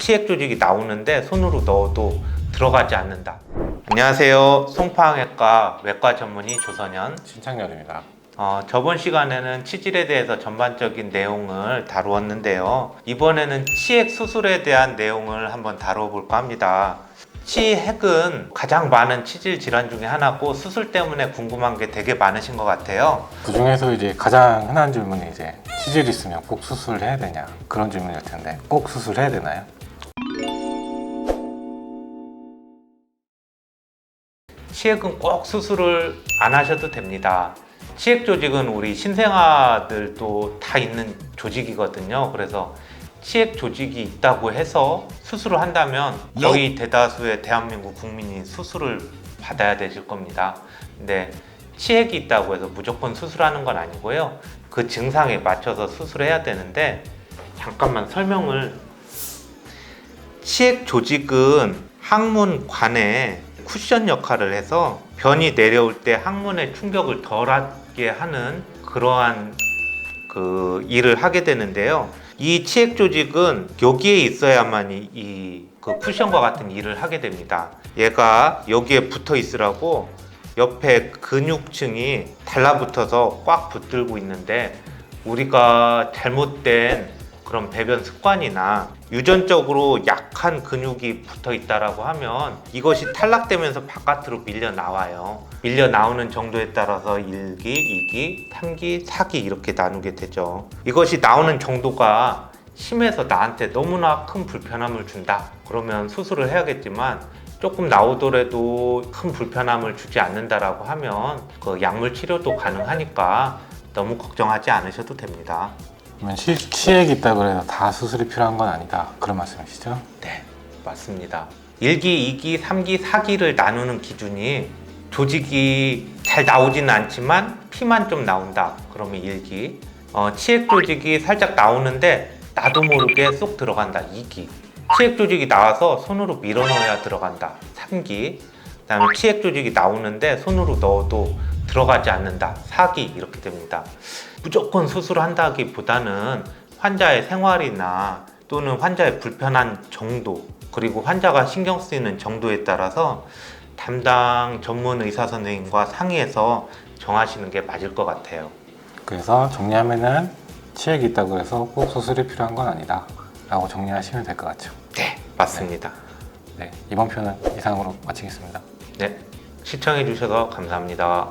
치액 조직이 나오는데 손으로 넣어도 들어가지 않는다. 안녕하세요. 송파항외과 외과 전문의 조선현. 신창렬입니다. 어, 저번 시간에는 치질에 대해서 전반적인 내용을 다루었는데요. 이번에는 치액 수술에 대한 내용을 한번 다뤄볼까 합니다. 치핵은 가장 많은 치질 질환 중에 하나고 수술 때문에 궁금한 게 되게 많으신 것 같아요. 그 중에서 이제 가장 흔한 질문이 이제 치질이 있으면 꼭 수술해야 되냐 그런 질문일 텐데 꼭 수술해야 되나요? 치액은 꼭 수술을 안 하셔도 됩니다. 치액 조직은 우리 신생아들도 다 있는 조직이거든요. 그래서 치액 조직이 있다고 해서 수술을 한다면 거의 대다수의 대한민국 국민이 수술을 받아야 되실 겁니다. 근데 치액이 있다고 해서 무조건 수술하는 건 아니고요. 그 증상에 맞춰서 수술해야 되는데 잠깐만 설명을 치액 조직은 항문관에 쿠션 역할을 해서 변이 내려올 때 항문에 충격을 덜하게 하는 그러한 그 일을 하게 되는데요. 이 치액 조직은 여기에 있어야만 이, 이그 쿠션과 같은 일을 하게 됩니다. 얘가 여기에 붙어 있으라고 옆에 근육층이 달라붙어서 꽉 붙들고 있는데 우리가 잘못된 그런 배변 습관이나 유전적으로 약한 근육이 붙어 있다라고 하면 이것이 탈락되면서 바깥으로 밀려 나와요. 밀려 나오는 정도에 따라서 1기, 2기, 3기, 4기 이렇게 나누게 되죠. 이것이 나오는 정도가 심해서 나한테 너무나 큰 불편함을 준다. 그러면 수술을 해야겠지만 조금 나오더라도 큰 불편함을 주지 않는다라고 하면 그 약물 치료도 가능하니까 너무 걱정하지 않으셔도 됩니다. 그러면 치, 치액이 있다고 해서 다 수술이 필요한 건 아니다 그런 말씀이시죠? 네, 맞습니다. 1기, 2기, 3기, 4기를 나누는 기준이 조직이 잘 나오지는 않지만 피만 좀 나온다. 그러면 1기. 어, 치액 조직이 살짝 나오는데 나도 모르게 쏙 들어간다. 2기. 치액 조직이 나와서 손으로 밀어 넣어야 들어간다. 3기. 그다음에 치액 조직이 나오는데 손으로 넣어도 들어가지 않는다. 4기 이렇게 됩니다. 무조건 수술한다기보다는 환자의 생활이나 또는 환자의 불편한 정도 그리고 환자가 신경 쓰이는 정도에 따라서 담당 전문 의사 선생님과 상의해서 정하시는 게 맞을 것 같아요. 그래서 정리하면은 치액이 있다고 해서 꼭 수술이 필요한 건 아니다 라고 정리하시면 될 것 같죠. 네, 맞습니다. 네, 이번 편은 이상으로 마치겠습니다. 네, 시청해 주셔서 감사합니다.